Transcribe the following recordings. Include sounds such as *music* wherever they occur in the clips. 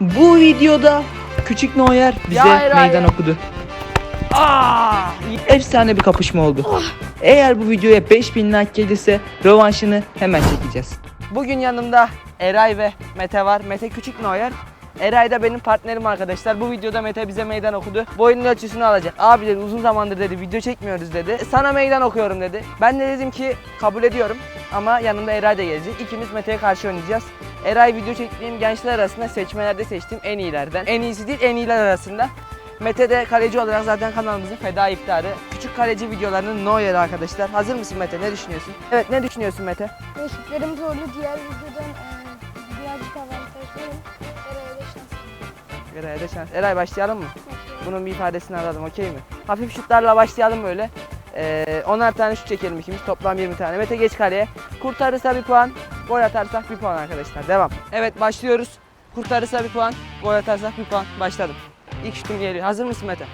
Bu videoda Küçük Noyer bize Ya Eray meydan okudu. Aa! Efsane bir kapışma oldu. Eğer bu videoya 5000 like gelirse rövanşını hemen çekeceğiz. Bugün yanımda Eray ve Mete var. Mete küçük Noyer. Eray da benim partnerim arkadaşlar. Bu videoda Mete bize meydan okudu. Boyunun ölçüsünü alacak. Abi dedi uzun zamandır dedi video çekmiyoruz dedi. "E, Sana meydan okuyorum dedi. Ben de dedim ki kabul ediyorum. Ama yanımda Eray da gelecek. İkimiz Mete'ye karşı oynayacağız. Eray video çektiğim gençler arasında seçmelerde seçtiğim en iyilerden. En iyisi değil en iyiler arasında. Mete de kaleci olarak zaten kanalımızın feda iftarı. Küçük kaleci videolarının no yeri arkadaşlar. Hazır mısın Mete? Ne düşünüyorsun? Evet ne düşünüyorsun Mete? Rakiplerim zorlu. Diğer videodan e, birazcık avantajlıyım. Eray'a da şans. Eray'a da şans. Eray başlayalım mı? Bunun bir ifadesini alalım okey mi? Hafif şutlarla başlayalım böyle. Ee, 10'ar tane şut çekelim ikimiz. Toplam 20 tane. Mete geç kaleye. Kurtarırsa bir puan. Gol atarsak bir puan arkadaşlar. Devam. Evet başlıyoruz. Kurtarırsa bir puan. Gol atarsak bir puan. Başladım. İlk şutum geliyor. Hazır mısın Mete?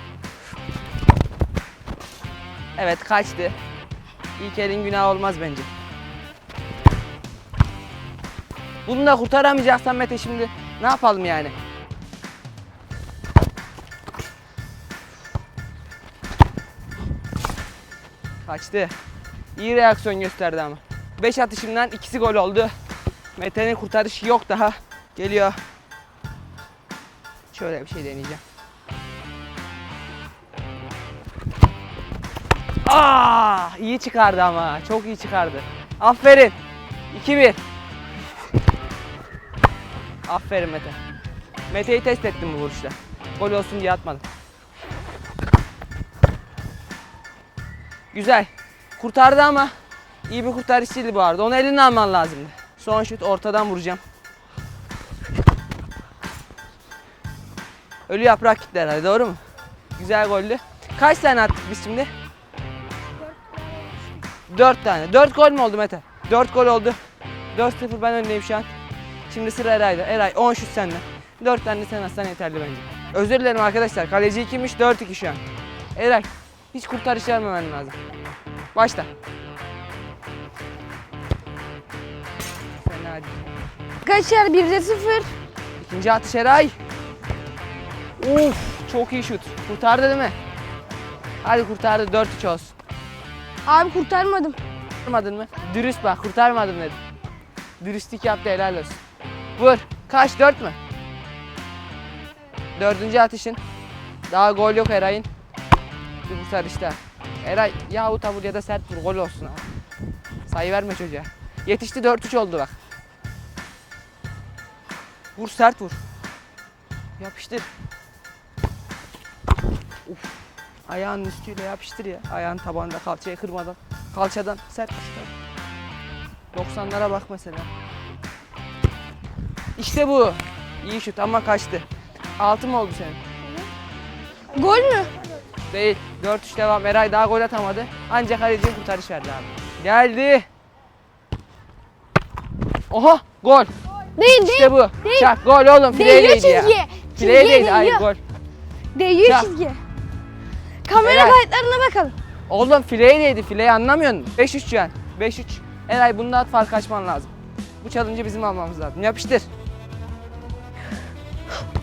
Evet kaçtı. İlk elin günah olmaz bence. Bunu da kurtaramayacaksan Mete şimdi ne yapalım yani? Kaçtı. İyi reaksiyon gösterdi ama. 5 atışından ikisi gol oldu. Mete'nin kurtarışı yok daha. Geliyor. Şöyle bir şey deneyeceğim. Aa, iyi çıkardı ama. Çok iyi çıkardı. Aferin. 2-1. Aferin Mete. Mete'yi test ettim bu vuruşta. Gol olsun diye atmadım. Güzel. Kurtardı ama iyi bir kurtarış değildi bu arada. Onu eline alman lazımdı. Son şut ortadan vuracağım. Ölü yaprak gitti herhalde doğru mu? Güzel goldü. Kaç tane attık biz şimdi? 4 tane. 4 gol mü oldu Mete? 4 gol oldu. 4-0 ben öndeyim şu an. Şimdi sıra Eray'da. Eray 10 şut sende. 4 tane sen atsan yeterli bence. Özür dilerim arkadaşlar. Kaleci 2'miş 4-2 şu an. Eray hiç kurtarış vermemen lazım. Başla. Arkadaşlar 1'de 0. İkinci atış Eray. Uf çok iyi şut. Kurtardı değil mi? Hadi kurtardı 4-3 olsun. Abi kurtarmadım. Kurtarmadın mı? Dürüst bak kurtarmadım dedim. Dürüstlük yaptı helal olsun. Vur. Kaç? Dört mü? Dördüncü atışın. Daha gol yok Eray'ın. Bir kurtarışta. Eray ya avuta vur ya da sert vur gol olsun abi. Sayı verme çocuğa. Yetişti 4-3 oldu bak. Vur sert vur. Yapıştır. Uf. Ayağının üstüyle yapıştır ya. Ayağın tabanında kalçayı kırmadan. Kalçadan sert işte. 90'lara bak mesela. İşte bu. İyi şut ama kaçtı. 6 mı oldu senin? Gol mü? Değil. 4-3 devam. Eray daha gol atamadı. Ancak kaleciye kurtarış verdi abi. Geldi. Oha gol. Değil değil. İşte bu. Değil. Çak gol oğlum. Değiyor Fileyleydi ya. Hayır değiyor. gol. Değiyor Ya. çizgiye. Kamera Eray. kayıtlarına bakalım. Oğlum fileyleydi. Fileyi anlamıyor musun? 5-3 şu an. 5-3. Eray bunda at fark açman lazım. Bu challenge'ı bizim almamız lazım. Yapıştır.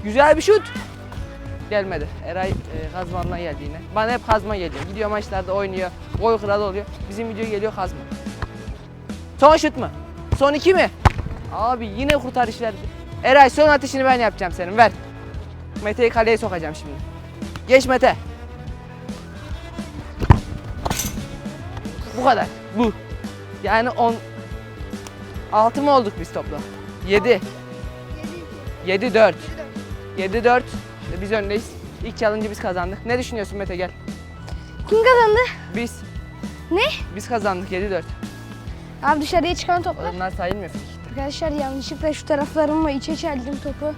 Güzel bir şut. Gelmedi. Eray e, kazmanla geldi yine. Bana hep kazma geliyor. Gidiyor maçlarda oynuyor. Gol kralı oluyor. Bizim video geliyor kazma. Son şut mu? Son iki mi? Abi yine kurtarış verdi. Eray son atışını ben yapacağım senin. Ver. Mete'yi kaleye sokacağım şimdi. Geç Mete. Bu kadar. Bu. Yani 10 6 mı olduk biz toplam? 7. 7 4. 7 4. Biz öndeyiz. İlk challenge'ı biz kazandık. Ne düşünüyorsun Mete gel. Kim kazandı? Biz. Ne? Biz kazandık 7 4. Abi dışarıya çıkan toplar. Onlar sayılmıyor. Arkadaşlar yanlışlıkla şu taraflarımla içe çeldim topu.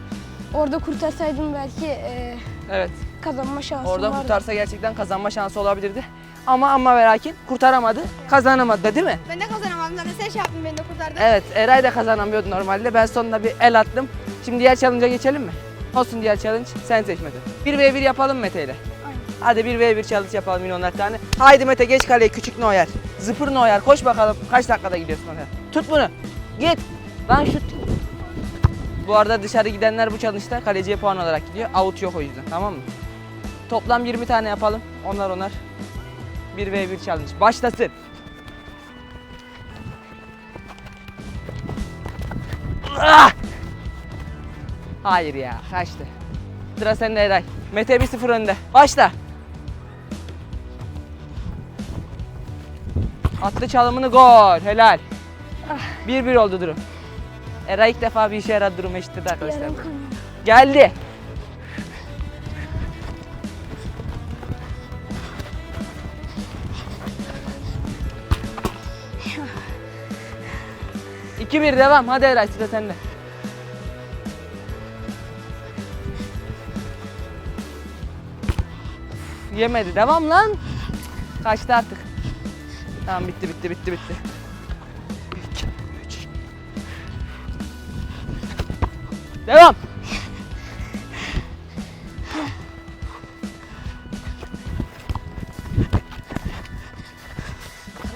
Orada kurtarsaydım belki e, Evet. kazanma şansım Orada vardı. kurtarsa gerçekten kazanma şansı olabilirdi. Ama ama ve lakin kurtaramadı. Kazanamadı da değil mi? Ben de kazanamadım zaten sen şey yaptın beni de kurtardın. Evet, Eray da kazanamıyordu normalde. Ben sonunda bir el attım. Şimdi diğer challenge'a geçelim mi? Olsun diğer challenge. Sen seç Mete. 1v1 yapalım Mete ile. Hadi 1v1 challenge yapalım yine onlar tane. Haydi Mete geç kaleye küçük Noyer. Zıpır Noyer koş bakalım kaç dakikada gidiyorsun oraya. Tut bunu. Git. Lan şut. Bu arada dışarı gidenler bu challenge'da kaleciye puan olarak gidiyor. Out yok o yüzden tamam mı? Toplam 20 tane yapalım. Onlar onar. 1v1 challenge. Başlasın. Ah! Hayır ya kaçtı. Sıra sende Eray. Mete 1-0 önde. Başla. Attı çalımını gol. Helal. 1-1 oldu durum. Eray ilk defa bir işe yaradı durum eşitledi arkadaşlar. Geldi. İki bir devam. Hadi Eray sıra sende. Yemedi. Devam lan. Kaçtı artık. Tamam bitti bitti bitti bitti. Devam.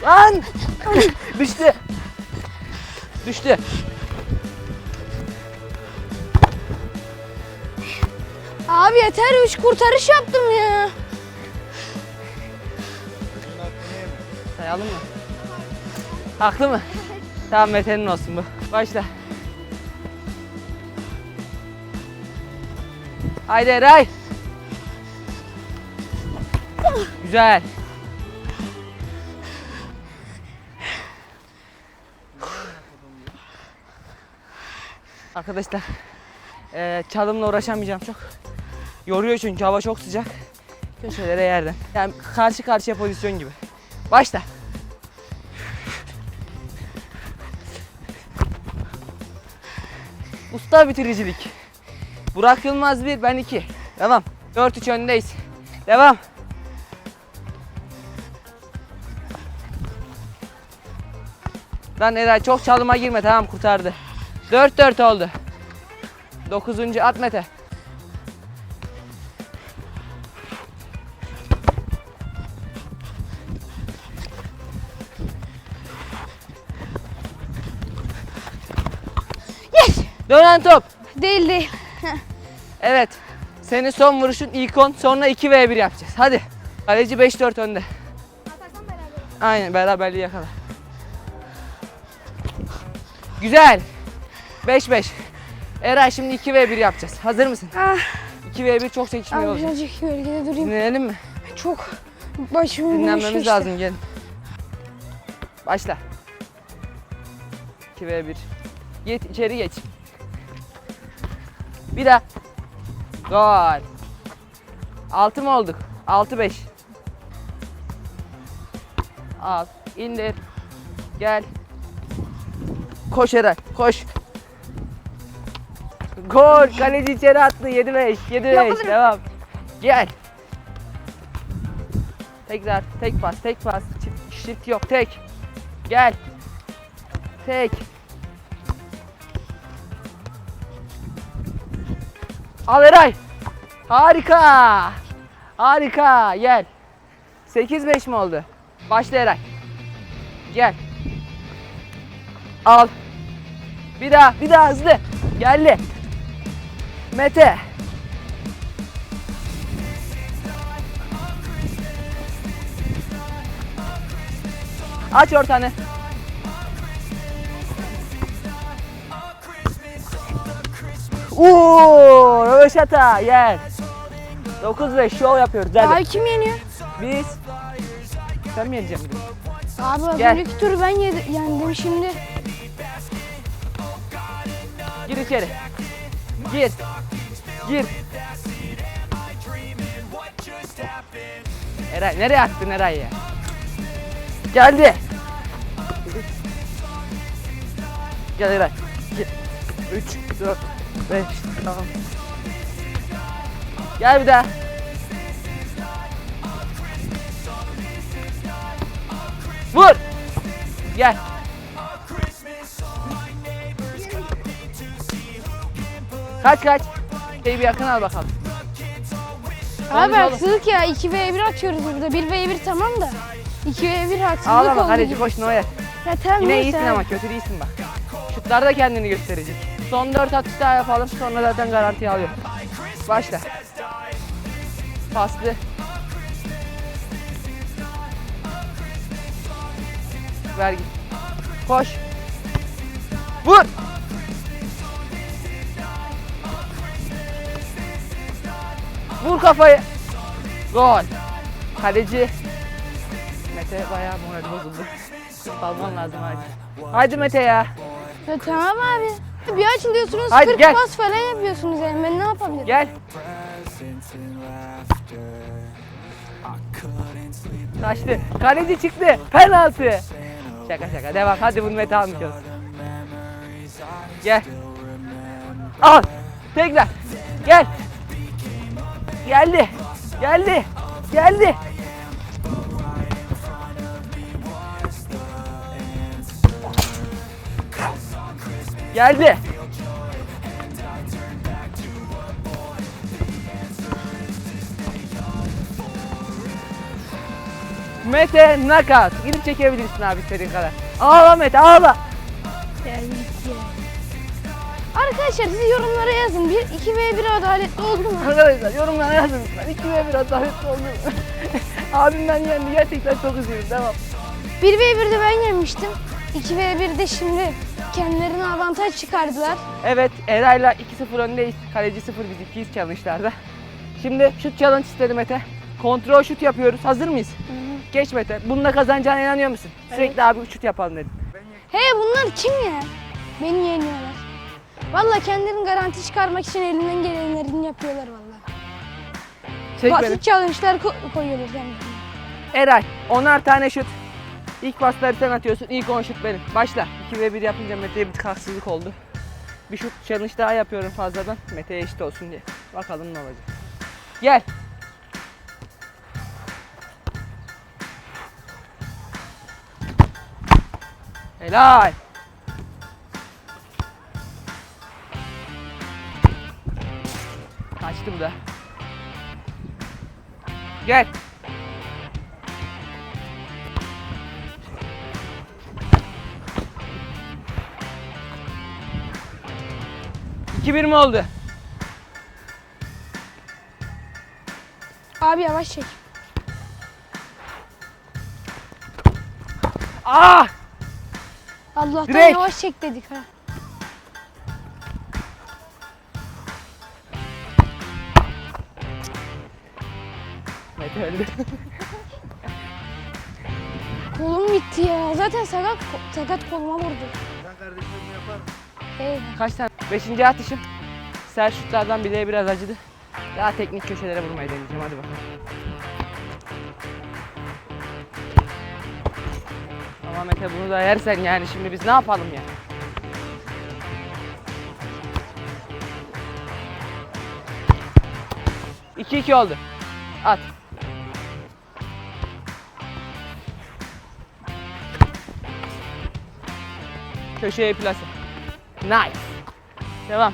Lan! *laughs* Düştü. Düştü. Abi yeter 3 kurtarış yaptım ya. Sayalım mı? Haklı mı? Tamam Mete'nin olsun bu. Başla. Haydi Eray. Güzel. Arkadaşlar eee, çalımla uğraşamayacağım çok. Yoruyor çünkü hava çok sıcak. Köşelere yerden. Yani karşı karşıya pozisyon gibi. Başla. Usta bitiricilik. Burak Yılmaz 1, ben 2. Devam. 4-3 öndeyiz. Devam. Lan Eray çok çalıma girme tamam kurtardı. 4-4 oldu. 9. at Mete. Yes. Dönen top. Değil değil. Evet. Senin son vuruşun ilk 10 sonra 2v1 yapacağız. Hadi. Kaleci 5-4 önde. Aynen beraberliği yakala. Güzel. 5-5. Eray şimdi 2v1 yapacağız. Hazır mısın? Ah, 2v1 çok çekişmeli abi olacak. birazcık gölgede durayım. Dinlenelim mi? Çok başımı Dinlenmemiz lazım gelin. Başla. 2v1. Git içeri geç. Bir daha. Gol. 6 mı olduk? 6-5. Al. indir. Gel. Koş Eray. Koş. Gol. Kaleci içeri attı. 7-5. 7-5. Yapılır. Devam. Gel. Tekrar tek pas, tek pas. Çift, çift yok, tek. Gel. Tek. Al Eray. Harika. Harika. Gel. 8-5 mi oldu? Başla Eray. Gel. Al. Bir daha, bir daha hızlı. Geldi. Mete. Aç ortanı. Uuu, röveşata yer. 9-5 şov yapıyoruz hadi. Abi kim yeniyor? Biz. Sen mi yeneceksin? Abi Gel. önceki tur ben yedi, yendim şimdi. Gir içeri. Gir. Gir. Eray nereye attın Eray ya? Geldi. Gel Eray. 2, 3, 4, 5, tamam. Gel bir daha. Vur. Gel. Kaç kaç. Şeyi bir yakın al bakalım. Abi oğlum. haksızlık ya 2v1 atıyoruz burada. 1v1 tamam da. 2v1 haksızlık Ağlama oldu kaleci gibi. koş Noyer. Ya tamam Yine neyse iyisin abi. ama kötü değilsin bak. Şutlarda kendini gösterecek. Son 4 atış daha yapalım. Sonra zaten garantiye alıyorum. Başla. Paslı. Ver git. Koş. Vur. Vur kafayı. Gol. Kaleci. Mete bayağı morali bozuldu. Alman lazım hadi. Haydi Mete ya. Ya tamam abi. Bir açılıyorsunuz Haydi 40 gel. pas falan yapıyorsunuz yani ben ne yapabilirim? Gel. Kaçtı. Kaleci çıktı. Penaltı. Şaka şaka. Devam. Hadi bunu Mete almayacağız. Gel. Al. Tekrar. Gel. Geldi. Geldi. Geldi. Geldi. Mete knockout. Gidip çekebilirsin abi istediğin kadar. Ağla Mete ağla. Arkadaşlar siz yorumlara yazın. 1 2 ve 1 adaletli oldu mu? Arkadaşlar yorumlara yazın lütfen. 2 ve 1 adaletli oldu. *laughs* Abimden yendi gerçekten çok üzüldüm. Devam. 1 ve 1'de ben yenmiştim. 2 ve 1'de şimdi kendilerine avantaj çıkardılar. Evet Eray'la 2-0 öndeyiz. Kaleci 0 biz 2'yiz challenge'larda. Şimdi şut challenge istedi Mete. Kontrol şut yapıyoruz. Hazır mıyız? Geç Mete. Bununla kazanacağına inanıyor musun? Sürekli abi şut yapalım dedim. He bunlar kim ya? Beni yeniyorlar. Valla kendilerini garanti çıkarmak için elinden gelenlerini yapıyorlar valla. Çek beni. Basit challenge'lar ko- koyuyorlar kendilerine. Eray, onar tane şut. İlk pasları sen atıyorsun, ilk 10 şut benim. Başla. 2 ve 1 yapınca Mete'ye bir tık haksızlık oldu. Bir şut challenge daha yapıyorum fazladan. Mete'ye eşit olsun diye. Bakalım ne olacak. Gel. Helal. Kaçtı bu da. Gel. İki bir mi oldu? Abi yavaş çek. Ah! Allah'tan Direkt. yavaş çek dedik ha. Mete öldü. *laughs* Kolum gitti ya. Zaten sakat, sakat koluma vurdu. Ben kardeşlerim yapar. Eyvah. Kaç tane? Beşinci atışım. Sert şutlardan bileğe biraz acıdı. Daha teknik köşelere vurmayı deneyeceğim. Hadi bakalım. Ama Mete bunu da yersen yani şimdi biz ne yapalım ya? İki iki oldu. At. Köşeye plase. Nice. Devam.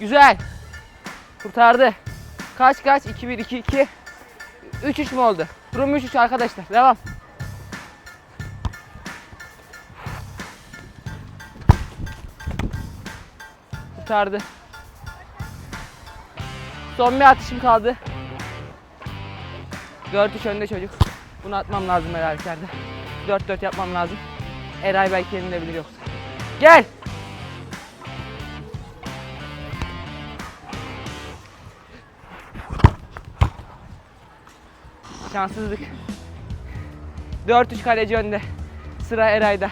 Güzel. Kurtardı. Kaç kaç? 2-1, 2-2. 3-3 mü oldu? Durum 3-3 arkadaşlar. Devam. Kurtardı. Son bir atışım kaldı. 4-3 önde çocuk. Bunu atmam lazım her halükarda. 4-4 yapmam lazım. Eray belki yenilebilir yoksa. Gel. Şanssızlık. 4-3 kaleci önde. Sıra Eray'da.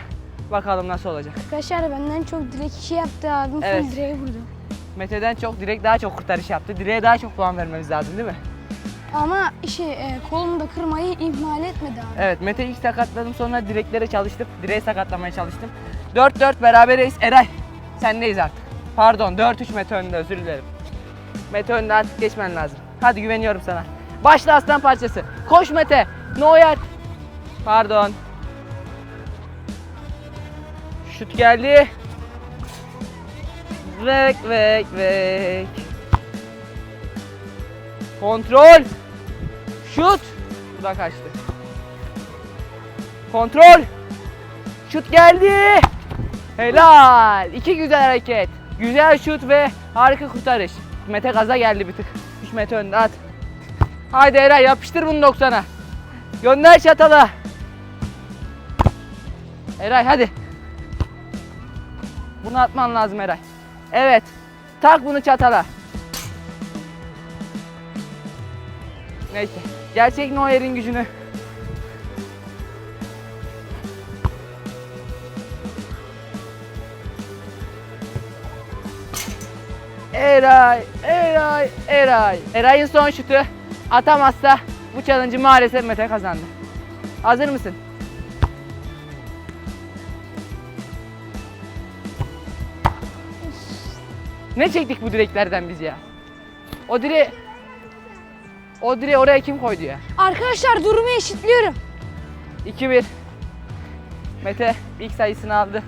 Bakalım nasıl olacak. Arkadaşlar benden çok direkt işi yaptı abim. Evet. Full direğe vurdu. Mete'den çok direkt daha çok kurtarış yaptı. Direğe daha çok puan vermemiz lazım değil mi? Ama işi e, kolumu da kırmayı ihmal etmedi abi. Evet Mete ilk sakatladım sonra direklere çalıştım. Direği sakatlamaya çalıştım. 4-4 beraberiz. Eray sendeyiz artık. Pardon 4-3 Mete önde özür dilerim. Mete önde artık geçmen lazım. Hadi güveniyorum sana. Başla aslan parçası. Koş Mete. Neuer. Pardon. Şut geldi. Vek vek vek. Kontrol. Şut. Bu da kaçtı. Kontrol. Şut geldi. Helal. İki güzel hareket. Güzel şut ve harika kurtarış. Mete gaza geldi bir tık. 3 Mete önde at. Haydi Eray yapıştır bunu 90'a. Gönder çatala. Eray hadi. Bunu atman lazım Eray. Evet. Tak bunu çatala. Neyse. Gerçek Neuer'in gücünü. Eray, Eray, Eray. Eray'ın son şutu atamazsa bu challenge'ı maalesef Mete kazandı. Hazır mısın? Ne çektik bu direklerden biz ya? O dire O direği oraya kim koydu ya? Arkadaşlar durumu eşitliyorum. 2-1. Mete ilk sayısını aldı.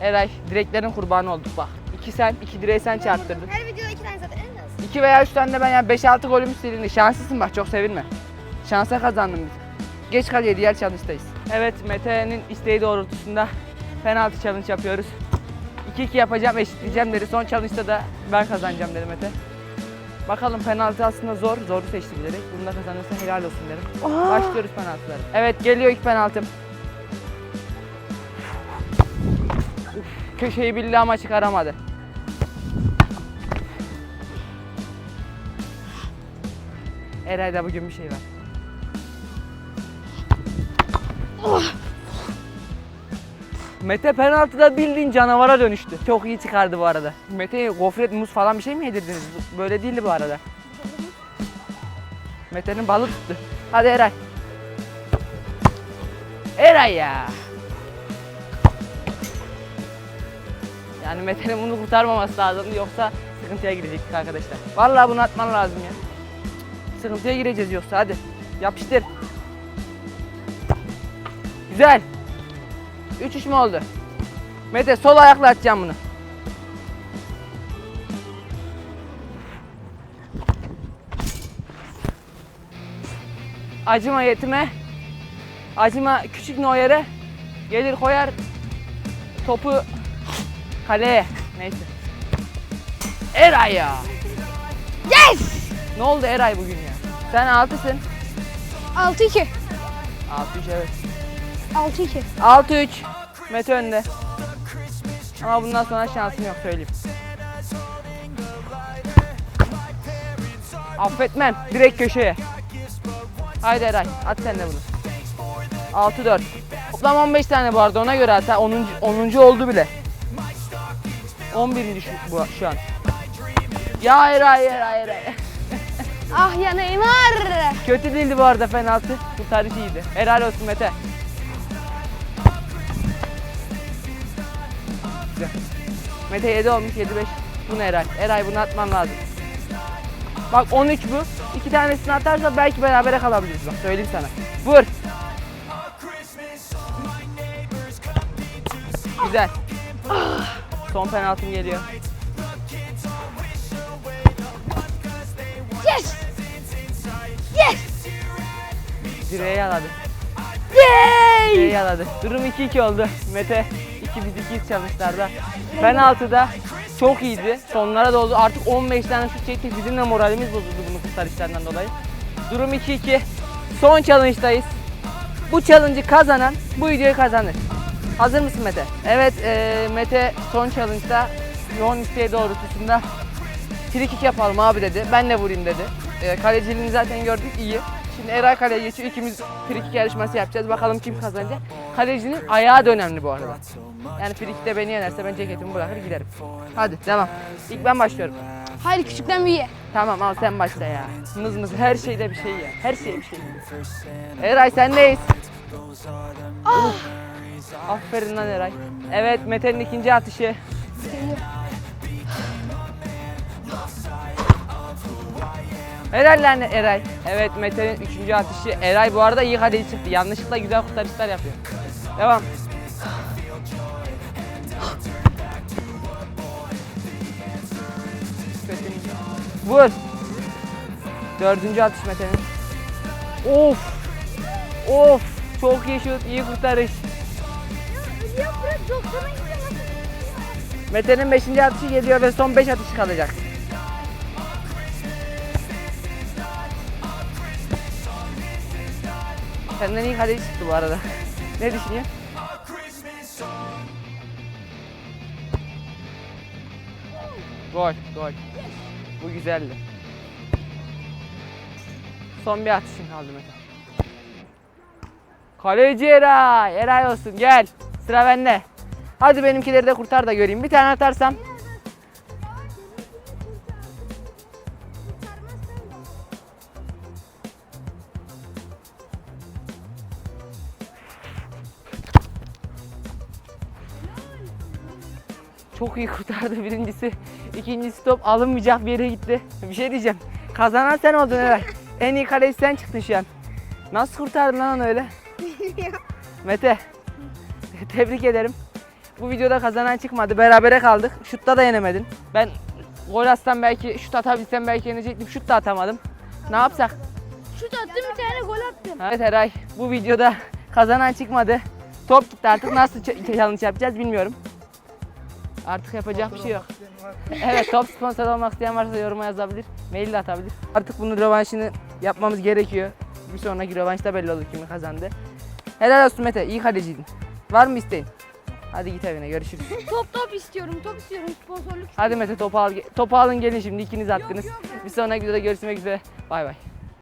Eray direklerin kurbanı olduk bak. 2 sen, 2 direği sen çarptırdın. Her videoda iki tane zaten en az. 2 veya 3 tane de ben yani 5-6 golümüz silindi. Şanslısın bak çok sevinme. Şansa kazandın biz. Geç kalıyor diğer challenge'dayız. Evet Mete'nin isteği doğrultusunda penaltı challenge yapıyoruz. 2-2 yapacağım eşitleyeceğim dedi. Son challenge'da da ben kazanacağım dedi Mete. Bakalım penaltı aslında zor. Zoru seçti bilerek. Bunu da kazanırsa helal olsun derim. Başlıyoruz penaltılara. Evet geliyor ilk penaltım. Uf, köşeyi billahi ama çıkaramadı. Eray'da bugün bir şey var. Mete penaltıda bildiğin canavara dönüştü. Çok iyi çıkardı bu arada. Mete'ye gofret, muz falan bir şey mi yedirdiniz? Böyle değildi bu arada. Mete'nin balı tuttu. Hadi Eray. Eray ya. Yani Mete'nin bunu kurtarmaması lazım yoksa sıkıntıya girecektik arkadaşlar. Vallahi bunu atman lazım ya. Sıkıntıya gireceğiz yoksa hadi. Yapıştır. Güzel. 3-3 mü oldu? Mete sol ayakla atacağım bunu. Acıma yetime. Acıma küçük Neuer'e. Gelir koyar topu kaleye. Neyse. Eray ya. Yes! Ne oldu Eray bugün ya? Sen 6'sın. 6-2. 6-3 evet. 6-2. 6-3. Mete önde. Ama bundan sonra şansım yok söyleyeyim. Affetmem. Direkt köşeye. Haydi Eray. At sen de bunu. 6-4. Toplam 15 tane bu arada ona göre hatta 10. 10. oldu bile. 11. şu, bu, şu an. Ya Eray Eray Eray. Ah ya Neymar. Kötü değildi bu arada penaltı. Kurtarış iyiydi. Helal olsun Mete. Güzel. Mete 7 olmuş 7-5. Bunu Eray. Eray bunu atman lazım. Bak 13 bu. İki tanesini atarsa belki berabere kalabiliriz bak söyleyeyim sana. Vur. Güzel. Son penaltım geliyor. Yes! Yes! Direğe yaladı. Yay! Direğe yaladı. Durum 2-2 oldu. Mete 2 biz 2 challenge'larda. Penaltıda çok iyiydi. Sonlara doğru artık 15 tane şut çekti. Bizim de moralimiz bozuldu bunun kurtarışlarından dolayı. Durum 2-2. Son challenge'dayız. Bu challenge'ı kazanan bu videoyu kazanır. Hazır mısın Mete? Evet eee, Mete son challenge'da yoğun isteği doğrultusunda free kick yapalım abi dedi. Ben de vurayım dedi. E, kaleciliğini zaten gördük iyi. Şimdi Eray kaleye geçiyor. İkimiz free kick yarışması yapacağız. Bakalım kim kazanacak. Kalecinin ayağı da önemli bu arada. Yani free kick'te beni yenerse ben ceketimi bırakır giderim. Hadi devam. İlk ben başlıyorum. Haydi küçükten büyüye. Tamam al sen başla ya. Mız mız her şeyde bir şey ya. Her şey bir şey. Eray sendeyiz. Uf. Aferin lan Eray. Evet Mete'nin ikinci atışı. Geliyor. Helal lan Eray. Evet Mete'nin üçüncü atışı. Eray bu arada iyi kaleci çıktı. Yanlışlıkla güzel kurtarışlar yapıyor. Devam. Vur. Dördüncü atış Mete'nin. Of. Of. Çok iyi şut, iyi kurtarış. Mete'nin 5. atışı geliyor ve son 5 atışı kalacak. Senden iyi kaleci çıktı bu arada. *laughs* ne düşünüyorsun? Gol, gol. Bu güzeldi. Son bir atışın kaldı Mete. Kaleci Eray. Eray olsun gel. Sıra bende. Hadi benimkileri de kurtar da göreyim. Bir tane atarsam. Çok iyi kurtardı birincisi. İkincisi top alınmayacak bir yere gitti. Bir şey diyeceğim. Kazanan sen oldun Eray. En iyi kaleci sen çıktın şu an. Nasıl kurtardın lan onu öyle? *laughs* Mete. Tebrik ederim. Bu videoda kazanan çıkmadı. Berabere kaldık. Şutta da yenemedin. Ben gol atsam belki şut atabilsem belki yenecektim. Şut da atamadım. Ne yapsak? Şut attım bir tane gol attım. Evet Eray bu videoda kazanan çıkmadı. Top gitti artık nasıl challenge yapacağız bilmiyorum. Artık yapacak bir şey yok. Evet top sponsor olmak isteyen varsa yoruma yazabilir. Mail de atabilir. Artık bunun rövanşını yapmamız gerekiyor. Bir sonraki rövanşta belli olur kimin kazandı. Helal olsun Mete iyi kaleciydin. Var mı isteğin? Hadi git evine görüşürüz. *laughs* Top top istiyorum. Top istiyorum. Sponsorluk. Hadi Mete topu al. Topu alın gelin şimdi ikiniz attınız. Bir sonraki videoda görüşmek üzere. Bay bay.